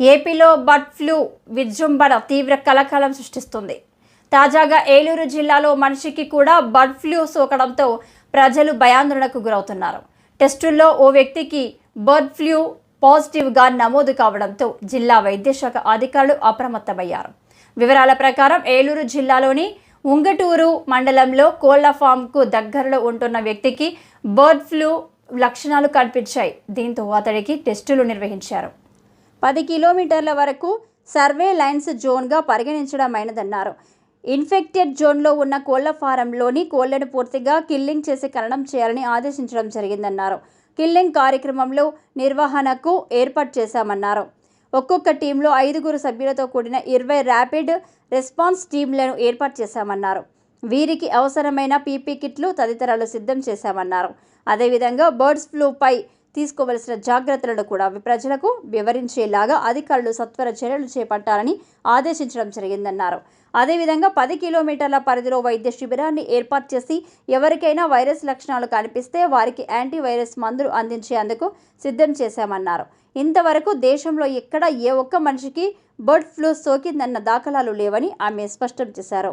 ఏపీలో bird flu విజృంభణ తీవ్ర కలకలం సృష్టిస్తుంది. తాజాగా ఏలూరు జిల్లాలో మనిషికి కూడా బర్డ్ ఫ్లూ సోకడంతో ప్రజలు భయాందోళనకు గురవుతున్నారు. టెస్టుల్లో ఓ వ్యక్తికి బర్డ్ ఫ్లూ పాజిటివ్గా నమోదు కావడంతో జిల్లా వైద్యశాఖ అధికారులు అప్రమత్తమయ్యారు. వివరాల ప్రకారం ఏలూరు జిల్లాలోని ఉంగటూరు మండలంలో కోళ్ళ ఫామ్కు దగ్గరలో ఉంటున్న వ్యక్తికి బర్డ్ ఫ్లూ లక్షణాలు కనిపించాయి. దీంతో అతడికి టెస్టులు నిర్వహించారు. పది కిలోమీటర్ల వరకు సర్వే లైన్స్ జోన్గా పరిగణించడమైనదన్నారు. ఇన్ఫెక్టెడ్ జోన్లో ఉన్న కోళ్ళ ఫారంలోని కోళ్ళను పూర్తిగా కిల్లింగ్ చేసి ఖననం చేయాలని ఆదేశించడం జరిగిందన్నారు. కిల్లింగ్ కార్యక్రమంలో నిర్వహణకు ఏర్పాటు చేశామన్నారు. ఒక్కొక్క టీంలో ఐదుగురు సభ్యులతో కూడిన ఇరవై ర్యాపిడ్ రెస్పాన్స్ టీంలను ఏర్పాటు చేశామన్నారు. వీరికి అవసరమైన పీపీ కిట్లు తదితరాలు సిద్ధం చేశామన్నారు. అదేవిధంగా బర్డ్స్ ఫ్లూపై తీసుకోవలసిన జాగ్రత్తలను కూడా ప్రజలకు వివరించేలాగా అధికారులు సత్వర చర్యలు చేపట్టాలని ఆదేశించడం జరిగిందన్నారు. అదేవిధంగా పది కిలోమీటర్ల పరిధిలో వైద్య శిబిరాన్ని ఏర్పాటు చేసి ఎవరికైనా వైరస్ లక్షణాలు కనిపిస్తే వారికి యాంటీవైరస్ మందులు అందించేందుకు సిద్ధం చేశామన్నారు. ఇంతవరకు దేశంలో ఎక్కడ ఏ ఒక్క మనిషికి బర్డ్ ఫ్లూ సోకిందన్న దాఖలాలు లేవని ఆమె స్పష్టం చేశారు.